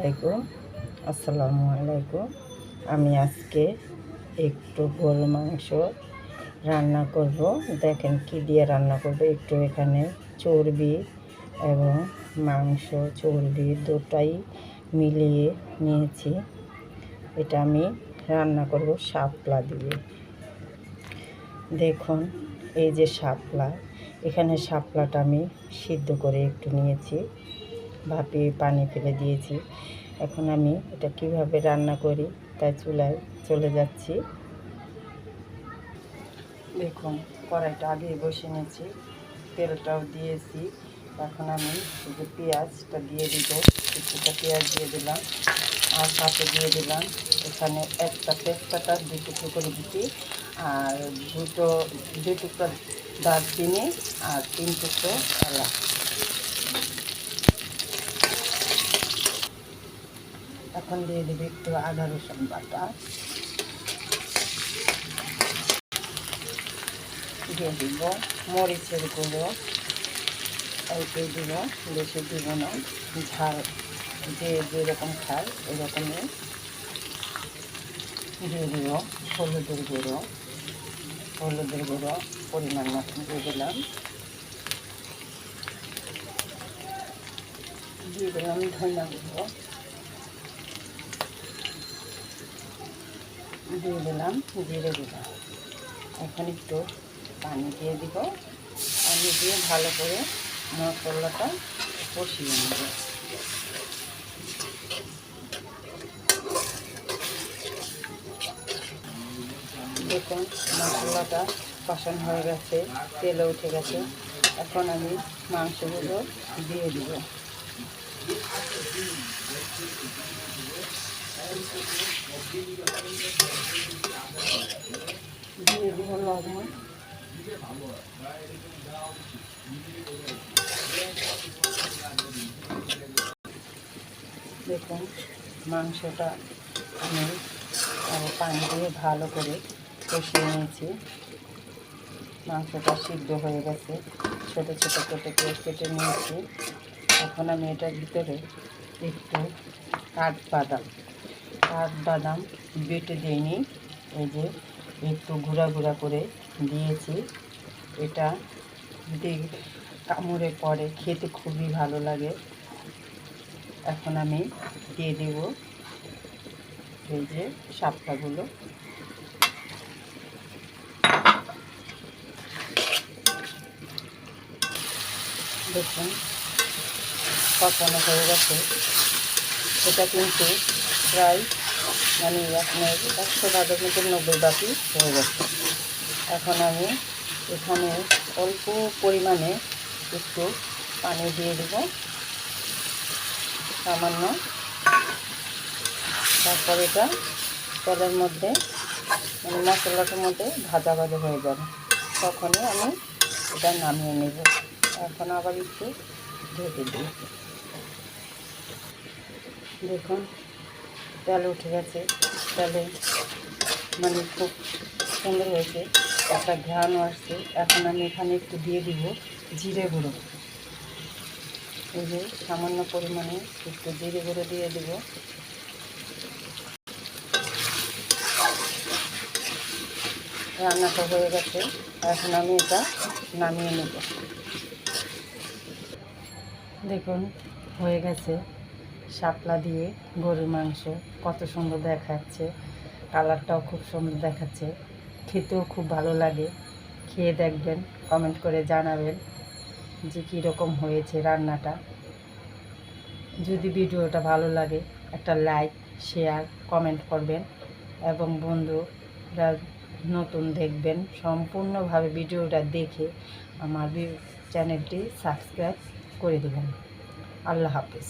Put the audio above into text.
আলাইকুম। আসসালামু আলাইকুম। আমি আজকে একটু গরু মাংস রান্না করব। দেখেন কি দিয়ে রান্না করব। একটু এখানে চর্বি এবং মাংস, চর্বি দুটাই মিলিয়ে নিয়েছি। এটা আমি রান্না করব শাপলা দিয়ে। দেখুন, এই যে শাপলা, এখানে শাপলাটা আমি সিদ্ধ করে একটু নিয়েছি। ভাপিয়ে পানি ফেলে দিয়েছি। এখন আমি এটা কীভাবে রান্না করি তাই চুলায় চলে যাচ্ছি। দেখুন, কড়াইটা আগে বসে নিয়েছি, তেলটাও দিয়েছি। এখন আমি যে পেঁয়াজটা দিয়ে দিব, কিছুটা পেঁয়াজ দিয়ে দিলাম, আর সাথে দিয়ে দিলাম এখানে একটা তেজপাতা দুটো টুকরো দিচ্ছি, আর দুটো, দুই টুকরো দারচিনি, আর তিন টুকরো এলাচ। এখন দিয়ে দেবে একটু আদা, রসুন বাটা। দিয়ে দিব মরিচের গুঁড়ো। অল্পই দিব, বেশি দিব না। ঝাল, যে যেরকম খায় ওরকমই। দিয়ে দিব হলুদের গুঁড়ো। হলুদের গুঁড়ো পরিমাণ মতন দিয়ে দিলাম। দিয়ে দিলাম ধনিয়া গুঁড়ো। দিয়ে দিলাম জিরে দিলাম। এখন একটু পানি দিয়ে দিব। পানি দিয়ে ভালো করে মশলাটা কষিয়ে নেব। দেখুন, মশলাটা কষানো হয়ে গেছে তেলে উঠে গেছে। এখন আমি মাংসগুলো দিয়ে দিব। দিয়ে দিব দেখুন, মাংসটা আমি পানি দিয়ে ভালো করে কষিয়ে নিয়েছি। মাংসটা সিদ্ধ হয়ে গেছে। ছোটো ছোটো কেটে কেটে নিয়েছি। এখন আমি এটার ভিতরে একটু কাঠবাদাম কাঠবাদাম বেটে দিইনি এই যে একটু গুঁড়া গুঁড়া করে দিয়েছি। এটা কামড়ে পরে খেতে খুবই ভালো লাগে। এখন আমি দিয়ে দেব এই যে সাপটাগুলো। দেখুন কষানো হয়ে গেছে। এটা কিন্তু প্রায় মানে আপনার একশো ভাগের মতো নব্বই বাকি হয়ে গেছে। এখন আমি এখানে অল্প পরিমাণে একটু পানি দিয়ে দেব। সামান্য। তারপর এটা তেলের মধ্যে মানে মশলাটার মধ্যে ভাজা ভাজা হয়ে যাবে। তখনই আমি এটা নামিয়ে নেব। এখন আবার একটু ঢেকে দিই। দেখুন। তেল উঠে গেছে। তেলে মানে খুব সুন্দর হয়েছে। একটা ঘ্রাণ আসছে। এখন আমি এখানে একটু দিয়ে দিব জিরে গুঁড়ো। এই যে সামান্য পরিমাণে একটু জিরে গুঁড়ো দিয়ে দেব। রান্নাটা হয়ে গেছে। এখন আমি এটা নামিয়ে নেব। দেখুন, হয়ে গেছে। শাপলা দিয়ে গরুর মাংস কত সুন্দর দেখাচ্ছে, কালারটাও খুব সুন্দর দেখাচ্ছে, খেতেও খুব ভালো লাগে। খেয়ে দেখবেন কমেন্ট করে জানাবেন যে কীরকম হয়েছে রান্নাটা। যদি ভিডিওটা ভালো লাগে, একটা লাইক শেয়ার কমেন্ট করবেন এবং বন্ধুরা নতুন দেখবেন, সম্পূর্ণভাবে ভিডিওটা দেখে আমার চ্যানেলটি সাবস্ক্রাইব করে দেবেন। আল্লাহ হাফিজ।